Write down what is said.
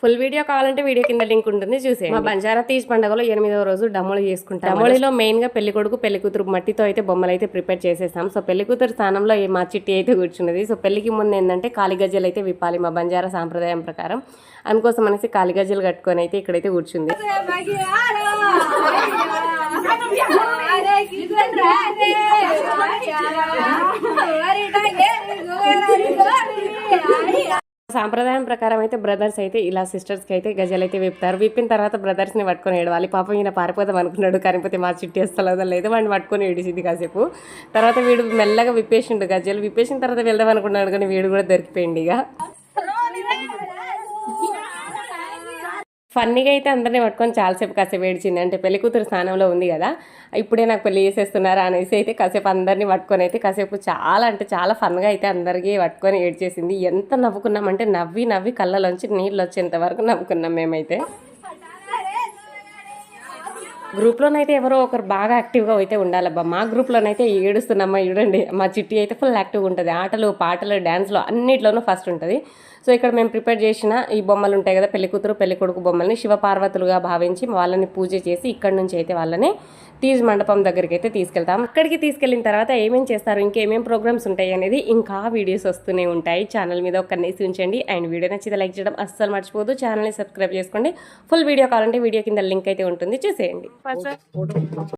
Full video కావాలంటే video కింద link ఉంటుంది చూసే మా బంజారా తీజ్ పండుగలో ఎనిమిదవ రోజు డమ్మలు చేసుకుంటాం. డమ్మలిలో మెయిన్గా పెళ్ళి కొడుకు పెళ్ళి కూతురు మట్టితో అయితే బొమ్మలు అయితే ప్రిపేర్ చేసేసాం సో పెళ్ళి కూతురు స్థానంలో ఈ మా చిట్టి అయితే కూర్చున్నది. సో పెళ్ళికి ముందు ఏంటంటే కాలి గజ్జలు అయితే విప్పాలి మా బంజారా సాంప్రదాయం ప్రకారం. అందుకోసం అనేసి కాలి గజ్జలు కట్టుకొని అయితే ఇక్కడైతే కూర్చుంది. సాంప్రదాయం ప్రకారం అయితే బ్రదర్స్ అయితే ఇలా సిస్టర్స్కి అయితే గజలు అయితే విప్పుతారు. విప్పిన తర్వాత బ్రదర్స్ని పట్టుకొని ఏడవాలి. పాపం ఈయన పారిపోదాం అనుకున్నాడు. కాకపోతే మా చిట్టి వస్తలేదో లేదు. వాడిని పట్టుకొని ఏడిసింది కాసేపు. తర్వాత వీడు మెల్లగా విప్పేసిండు గజలు. విప్పేసిన తర్వాత వెళ్దాం అనుకున్నాడు కానీ వీడు కూడా దొరికిపోయింది ఇక. ఫన్నీగా అయితే అందరినీ పట్టుకొని చాలాసేపు కాసేపు ఏడ్చింది. అంటే పెళ్ళి కూతురు స్థానంలో ఉంది కదా ఇప్పుడే నాకు పెళ్ళి చేసేస్తున్నారా అనేసి అయితే కాసేపు అందరినీ పట్టుకొని అయితే కాసేపు చాలా అంటే చాలా ఫన్గా అయితే అందరికీ పట్టుకొని ఏడ్చేసింది. ఎంత నవ్వుకున్నామంటే నవ్వి నవ్వి కళ్ళలోంచి నీళ్ళు వచ్చేంత వరకు నవ్వుకున్నాం మేమైతే. గ్రూప్లోనైతే ఎవరో ఒకరు బాగా యాక్టివ్గా అయితే ఉండాలబ్బా. మా గ్రూప్లోనైతే ఏడుస్తున్నామ్మా చూడండి. మా చిట్టి అయితే ఫుల్ యాక్టివ్గా ఉంటుంది. ఆటలు పాటలు డ్యాన్స్లో అన్నిట్లోనూ ఫస్ట్ ఉంటుంది. సో ఇక్కడ మేము ప్రిపేర్ చేసిన ఈ బొమ్మలు ఉంటాయి కదా పెళ్ళి కూతురు పెళ్ళి కొడుకు బొమ్మల్ని శివపార్వతులుగా భావించి వాళ్ళని పూజ చేసి ఇక్కడ నుంచి అయితే వాళ్ళని తీజ్ మండపం దగ్గరికి అయితే తీసుకెళ్తాం. అక్కడికి తీసుకెళ్ళిన తర్వాత ఏమేం చేస్తారు ఇంకేమేం ప్రోగ్రామ్స్ ఉంటాయి అనేది ఇంకా వీడియోస్ వస్తూనే ఉంటాయి. ఛానల్ మీద ఒక కన్నేసి ఉంచండి. అండ్ వీడియో నచ్చితే లైక్ చేయడం అస్సలు మర్చిపోదు ఛానల్ని సబ్స్క్రైబ్ చేసుకోండి. ఫుల్ వీడియో కావాలంటే వీడియో కింద లింక్ అయితే ఉంటుంది. చూసేయండి. Professor.